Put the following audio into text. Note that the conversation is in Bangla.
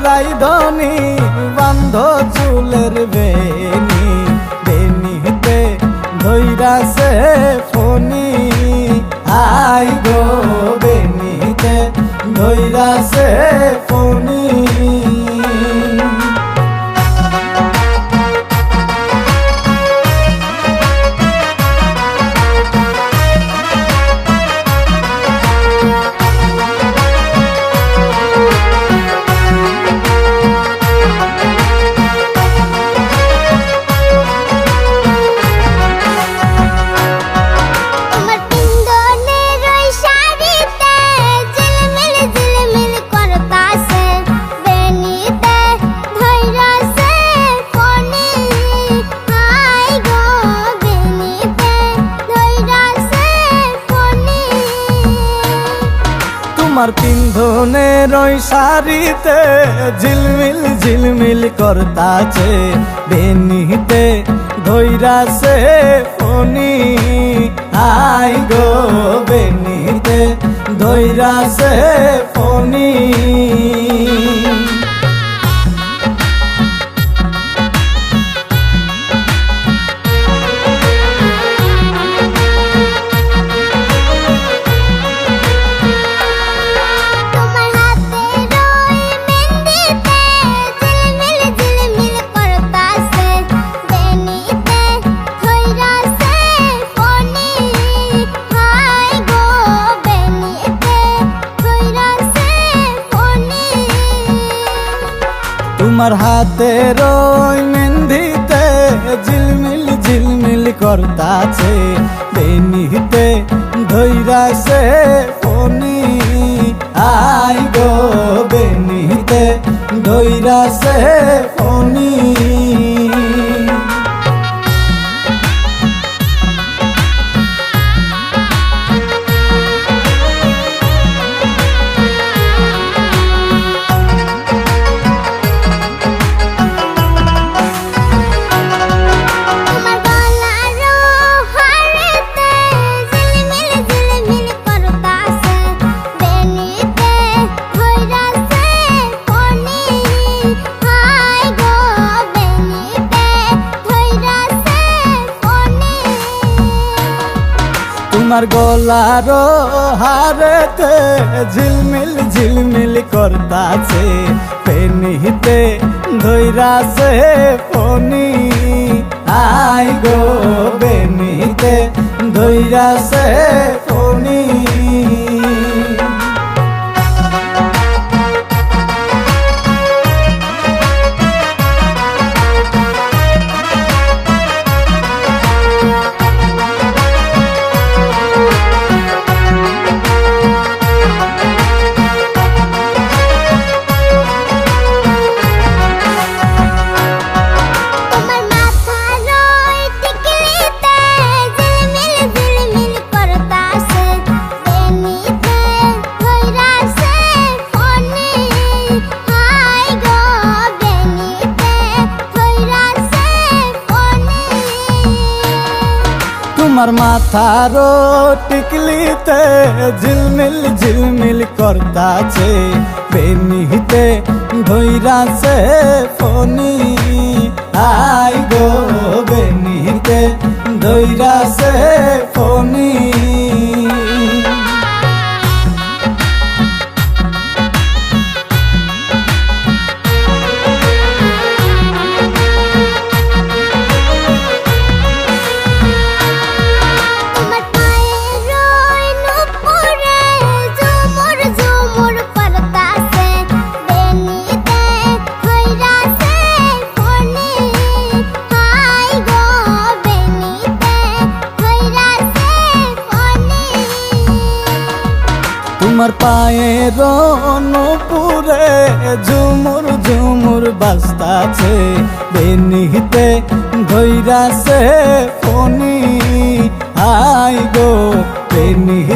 রাইধনি বান্ধ চুলের বেনি বেনিতে ধৈরাছে ফনি আই গো তোমার পিন্ধনের ওই শাড়িতে, ঝিলমিল ঝিলমিল করতাছে বেনিতে, ধৈরাছে ফনি আই গো বেনিতে, ধৈরাছে ফনি তোমার হাতের ওই মেহেন্দিতে ঝিলমিল ঝিলমিল করতাছে। বেনিতে ধৈরাছে ফনি। আই গো বেনিতে ধৈরাছে তোমার গলার হারেতে ঝিলমিল ঝিলমিল করতাছে। পেনিতে ধৈরাছে ফনি আই গো বেনিতে ধৈরাছে তোমার মাথার টিকলিতে ঝিলমিল ঝিলমিল করতাছে। বেনিতে ধৈরাছে ফনি তোমার পায়ের অনুপুরে ঝুমুর ঝুমুর বাস্তাছে বেনিতে ধৈরাছে ফনি আই গো ধৈরাছে